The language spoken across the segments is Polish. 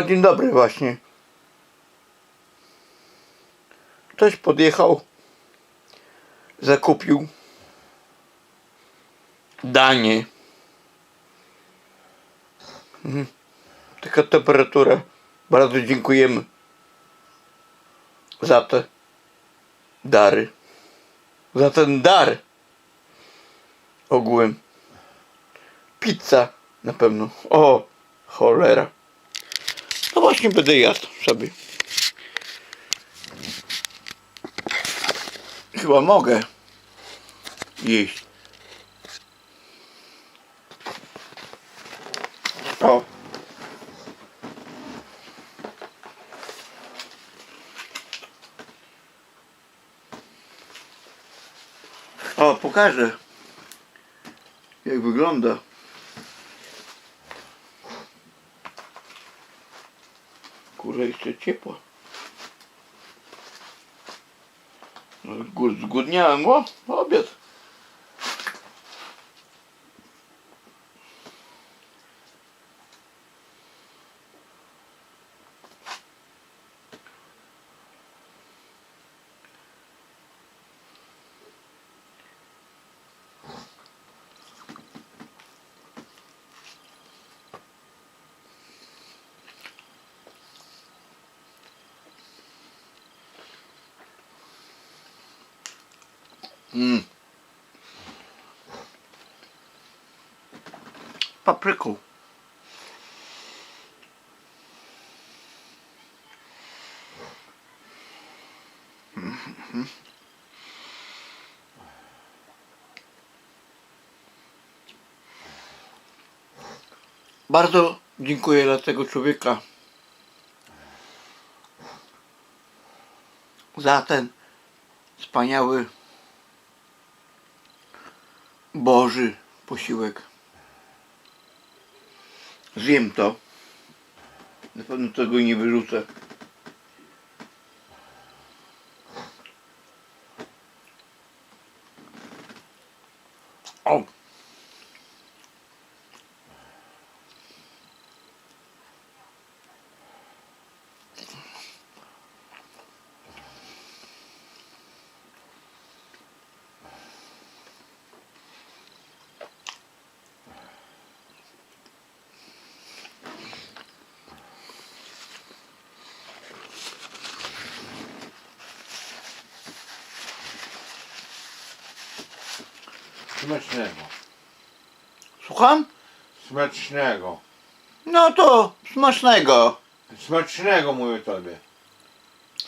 Dzień dobry właśnie. Ktoś podjechał, zakupił danie. Mhm. Taka temperatura. Bardzo dziękujemy za te dary. Za ten dar. Ogółem. Pizza na pewno. O, cholera. Właśnie będę jadł sobie. Chyba mogę jeść. O. O, pokażę jak wygląda. Kurwa, jeszcze ciepło. No, Zgłodniałem, o, obiad. Mm. Papryką. Mhm. Bardzo dziękuję dla tego człowieka za ten wspaniały Boży posiłek. Zjem to. Na pewno tego nie wyrzucę. O! Smacznego. Słucham? Smacznego. No to smacznego. Smacznego mówię tobie.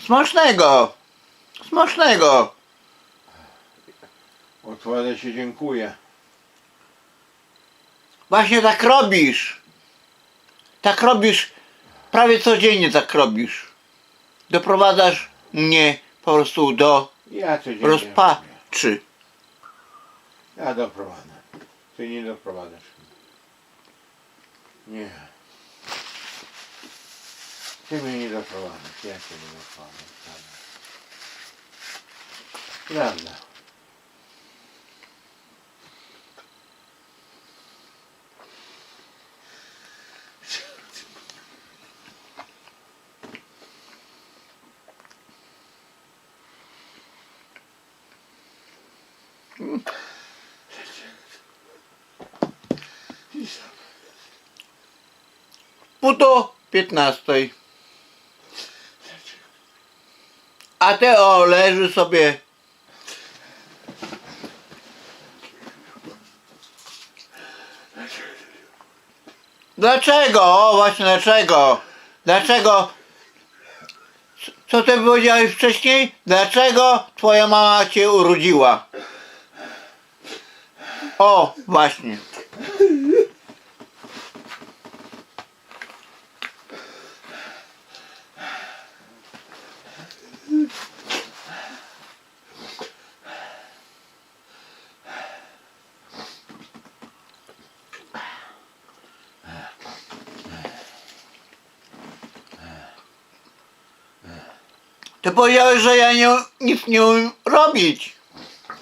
Smacznego. Smacznego. Odpowiada się dziękuję. Właśnie tak robisz. Tak robisz. Prawie codziennie tak robisz. Doprowadzasz mnie po prostu do Ja rozpaczy. Ja doprowadzę. Ty nie doprowadzasz. Nie. Ty mnie nie doprowadzasz. Ja cię nie doprowadzę. Pół do 15. A te o leży sobie. Dlaczego? O właśnie dlaczego? Dlaczego? Co ty powiedziałeś wcześniej? Dlaczego twoja mama cię urodziła? O, właśnie. Ty powiedziałeś, że ja nie, nic nie umiem robić.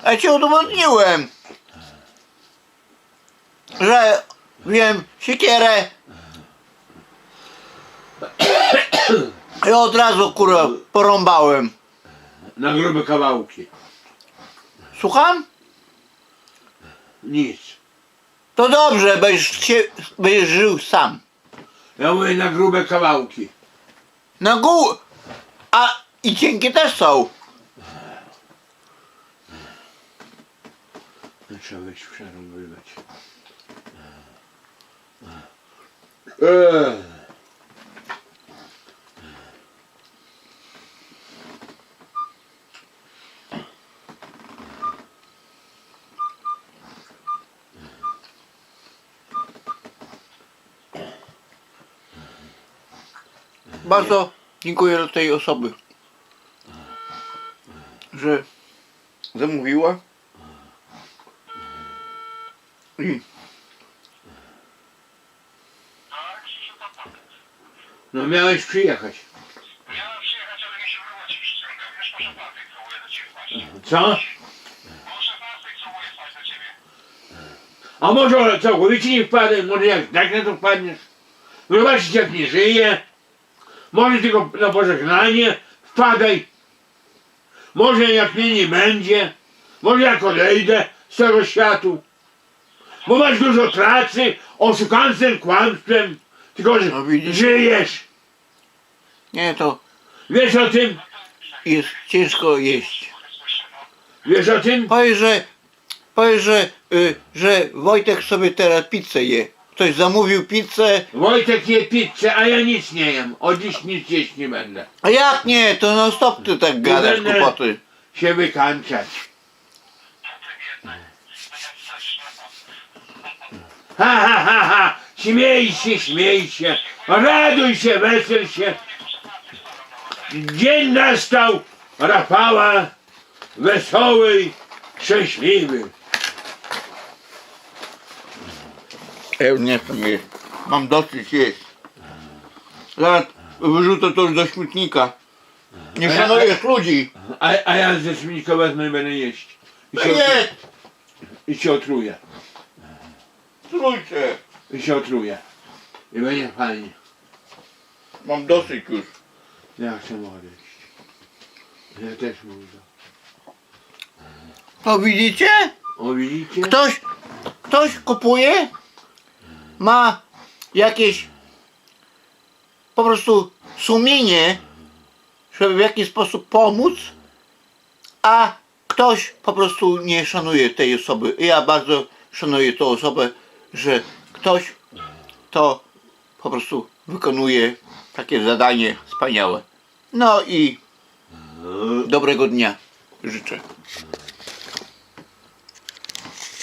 A ja ci udowodniłem. Że wiem siekierę I od razu kurwa porąbałem. Na grube kawałki. Słucham? Nic. To dobrze, będziesz, się, będziesz żył sam. Ja mówię na grube kawałki. Na gół. A i cienkie też są. Trzeba być przerąbywać. Eee. Bardzo dziękuję dla tej osoby, że zamówiła. I No miałeś przyjechać. Miałem przyjechać, ale mi się. Wiesz, może Patryk próbuje do ciebie wpaść. Co? Może Patryk do ciebie. A może całkowicie nie wpadłem, może jak tak na to wpadniesz? Zobaczyć jak nie żyje. Może tylko na pożegnanie wpadaj. Może jak mnie nie będzie. Może jak odejdę z tego światu. Bo masz dużo pracy, oszukancem, kłamstwem. Tylko, że No widzisz? żyjesz. nie, to Wiesz o tym? jest ciężko jeść. Wiesz o tym? Powiedz, że, powiedz, że, y, że Wojtek sobie teraz pizzę je. Ktoś zamówił pizzę. Wojtek je pizzę, a ja nic nie jem. Od dziś nic jeść nie będę. A jak nie? To no stop ty tak gadasz będę- głupoty. Się wykańczać. Ha, ha, ha, ha! Śmiej się, śmiej się! Raduj się, wesel się! Dzień nastał Rafała wesoły, szczęśliwy. Nie chcę jeść. Mam dosyć jeść. Zaraz wyrzucę to już do śmietnika. Nie A ja- szanujesz ludzi. A, a ja ze śmietnika wezmę i będę jeść. I się, Nie, I się otruję. trójcie. I się otruję. I będzie fajnie. Mam dosyć już. Ja chcę odejść. Ja też mówię. To widzicie? O widzicie? Ktoś, ktoś kupuje, ma jakieś po prostu sumienie, żeby w jakiś sposób pomóc, a ktoś po prostu nie szanuje tej osoby. Ja bardzo szanuję tą osobę, że ktoś to po prostu wykonuje takie zadanie wspaniałe. No i dobrego dnia życzę.